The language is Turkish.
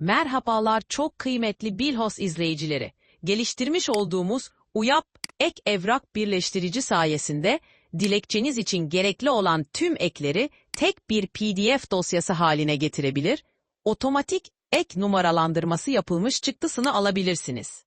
Merhabalar çok kıymetli Bilhos izleyicileri. Geliştirmiş olduğumuz UYAP ek evrak birleştirici sayesinde dilekçeniz için gerekli olan tüm ekleri tek bir PDF dosyası haline getirebilir, otomatik ek numaralandırması yapılmış çıktısını alabilirsiniz.